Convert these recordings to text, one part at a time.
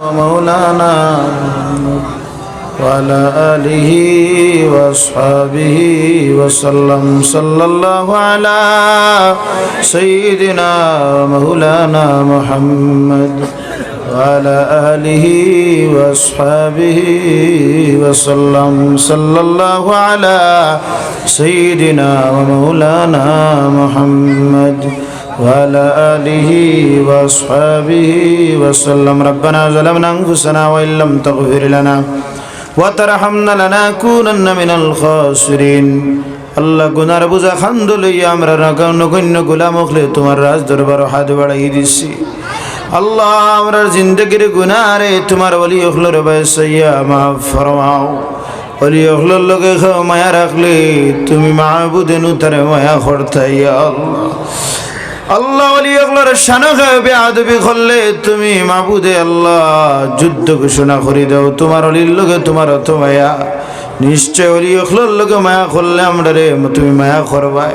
مولانا وعلى آله وأصحابه وسلم. صلى الله على سيدنا مولانا محمد وعلى آله وأصحابه وسلم. صلى الله على سيدنا ومولانا محمد وعلى آله وأصحابه وسلم ربنا ظلمنا أنفسنا وإن لم تغفر لنا وترحمنا لنكونن من الخاسرين আল্লাহ গুনার বুঝা খান্দ লইয়া আমরা নগণ্য গোলাম হলে তোমার রাজ দরবার হাত বাড়াই দিছি আল্লাহ আমরা জিন্দগির গুনারে তোমার বলি হলর বয়সইয়া মা ফরমাও অলি হলর লগে খাও মায়া রাখলে তুমি মাহবুদেনু তারে মায়া খরতাইয়া আল্লাহ আল্লাহ খাবে আদবি করলে তুমি মাবুদে আল্লাহ যুদ্ধ ঘোষণা করে দাও। তোমার অলির লোকে তোমার অত মায়া। নিশ্চয় অলি অখলোর লোকে মায়া করলে আমরা রে, তুমি মায়া করবাই।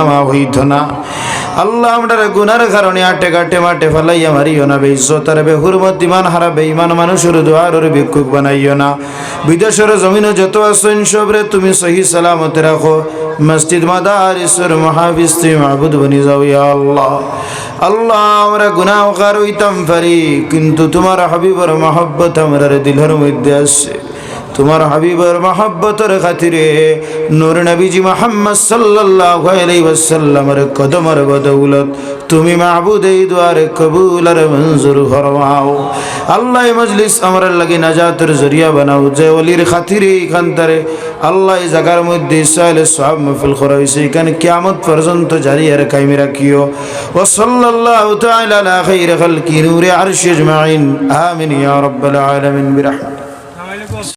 মা হইত না। আল্লাহ আমরার গুনার কারণে আটে কাটে মাঠে ফেলাইয়া মারিও না, বেইজ্জতার, বেহুরমত ইমান হারা, বেঈমান মানুষের দোয়ারের ভিক্ষুক বানাইও না। বিদেশের জমিনে যত আসেন সবরে তুমি সহি সালামতে রাখো। মসজিদ মাদারিসের মহাবিস তুমি মাহবুদ বনি যাও ইয়া আল্লাহ। আল্লাহ আমরা গুনাহ কার হইতাম পারি, কিন্তু তোমার হাবিবর মহব্বত আমার দিলের মধ্যে আছে। তোমার হাবিবর মহব্বতের খাতিরে নূর নবীজি মোহাম্মদ সাল্লাল্লাহু আলাইহি ওয়াসাল্লামের কদমের বদৌলত তুমি মাহবুদ এই দুয়ারে কবুল আর মঞ্জুর ফরমাও। আল্লাহ মজলিস আমার লাগি নাজাতের জরিয়া বানাও। যে অলির খাতিরে এইখানটারে আল্লাহ এই জায়গার মধ্যে ইসরায়েলের সব মহফিল করা হয়েছে এখানে কিয়ামত পর্যন্ত জারি আর কাইমি রাখিও। ও সাল্লাল্লাহু তাআলা আলা খাইরি খালকি, নূরে আরশি আজমাইন। আমিন ইয়া রাব্বাল আলামিন বিরহমাতিক